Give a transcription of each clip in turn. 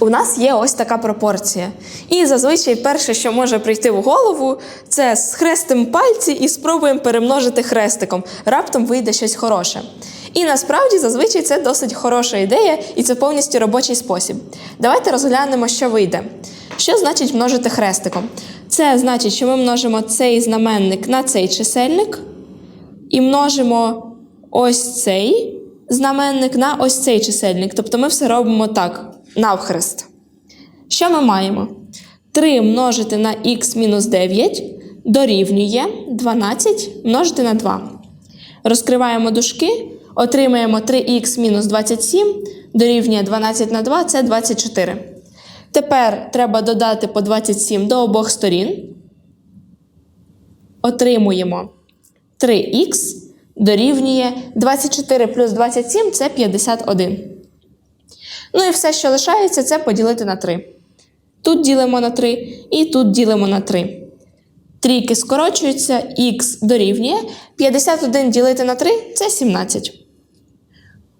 У нас є ось така пропорція. І зазвичай перше, що може прийти в голову, це схрестимо пальці і спробуємо перемножити хрестиком. Раптом вийде щось хороше. І насправді зазвичай це досить хороша ідея, і це повністю робочий спосіб. Давайте розглянемо, що вийде. Що значить множити хрестиком? Це значить, що ми множимо цей знаменник на цей чисельник і множимо ось цей знаменник на ось цей чисельник. Тобто ми все робимо так, навхрест. Що ми маємо? 3 множити на х мінус 9 дорівнює 12 множити на 2. Розкриваємо дужки, отримаємо 3х мінус 27 дорівнює 12 на 2 це 24. Тепер треба додати по 27 до обох сторін. Отримуємо 3х дорівнює 24 плюс 27 це 51. Ну і все, що лишається, це поділити на 3. Тут ділимо на 3 і тут ділимо на 3. Трійки скорочуються, х дорівнює 51 ділити на 3 це 17.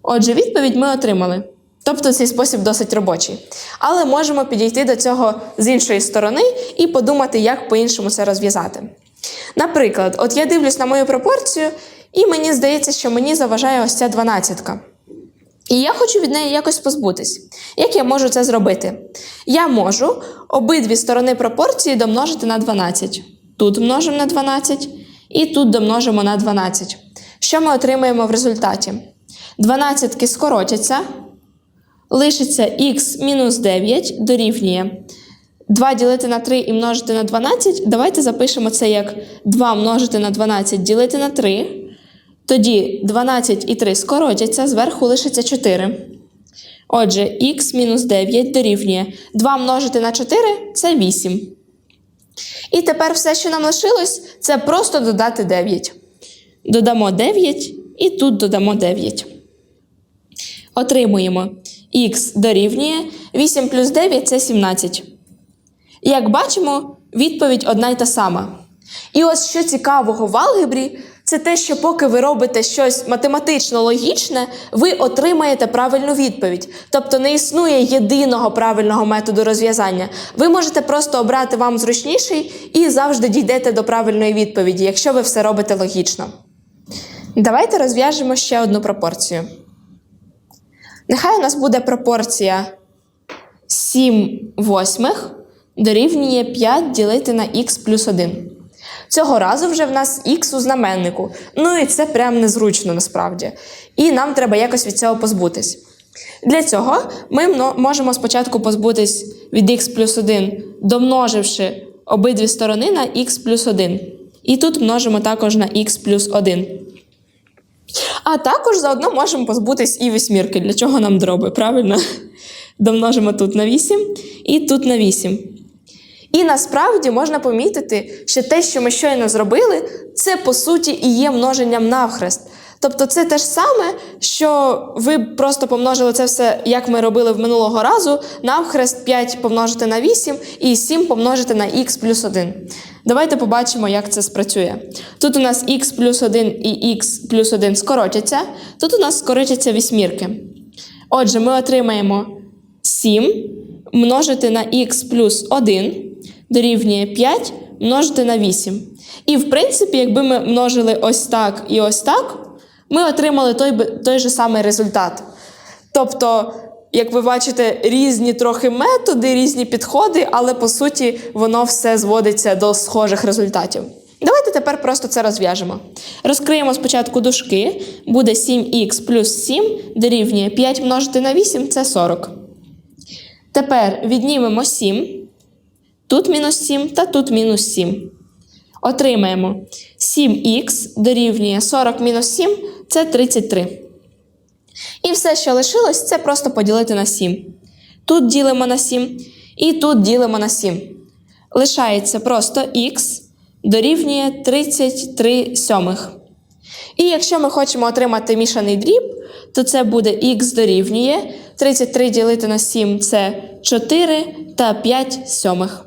Отже, відповідь ми отримали. Тобто цей спосіб досить робочий. Але можемо підійти до цього з іншої сторони і подумати, як по-іншому це розв'язати. Наприклад, от я дивлюсь на мою пропорцію, і мені здається, що мені заважає ось ця дванадцятка. І я хочу від неї якось позбутись. Як я можу це зробити? Я можу обидві сторони пропорції домножити на 12. Тут множимо на 12 і тут домножимо на 12. Що ми отримаємо в результаті? 12 скоротяться, лишиться х мінус 9 дорівнює 2 ділити на 3 і множити на 12. Давайте запишемо це як 2 множити на 12 ділити на 3. Тоді 12 і 3 скоротяться, зверху лишиться 4. Отже, х мінус 9 дорівнює 2 множити на 4 це 8. І тепер все, що нам лишилось, це просто додати 9. Додамо 9 і тут додамо 9. Отримуємо х дорівнює 8 плюс 9 це 17. Як бачимо, відповідь одна й та сама. І ось що цікавого в алгебрі, це те, що поки ви робите щось математично логічне, ви отримаєте правильну відповідь. Тобто не існує єдиного правильного методу розв'язання. Ви можете просто обрати вам зручніший і завжди дійдете до правильної відповіді, якщо ви все робите логічно. Давайте розв'яжемо ще одну пропорцію. Нехай у нас буде пропорція 7 восьмих дорівнює 5 ділити на х плюс 1. Цього разу вже в нас х у знаменнику. Ну і це прям незручно насправді. І нам треба якось від цього позбутись. Для цього ми можемо спочатку позбутись від х плюс 1, домноживши обидві сторони на х плюс 1. І тут множимо також на х плюс 1. А також заодно можемо позбутись і восьмірки. Для чого нам дроби, правильно? Домножимо тут на 8 і тут на 8. І насправді можна помітити, що те, що ми щойно зробили, це по суті і є множенням навхрест. Тобто це те ж саме, що ви просто помножили це все, як ми робили в минулого разу, навхрест 5 помножити на 8 і 7 помножити на х плюс 1. Давайте побачимо, як це спрацює. Тут у нас х плюс 1 і х плюс 1 скоротяться, тут у нас скоротяться вісьмірки. Отже, ми отримаємо 7 множити на х плюс 1 дорівнює 5 множити на 8. І, в принципі, якби ми множили ось так і ось так, ми отримали той, той же самий результат. Тобто, як ви бачите, різні трохи методи, різні підходи, але по суті воно все зводиться до схожих результатів. Давайте тепер просто це розв'яжемо. Розкриємо спочатку дужки. Буде 7х плюс 7 дорівнює 5 множити на 8 це 40. Тепер віднімемо 7. Тут мінус 7 та тут мінус 7. Отримаємо 7х дорівнює 40 мінус 7 це 33. І все, що лишилось, це просто поділити на 7. Тут ділимо на 7 і тут ділимо на 7. Лишається просто х дорівнює 33 сьомих. І якщо ми хочемо отримати мішаний дріб, то це буде х дорівнює 33 ділити на 7 це 4 та 5 сьомих.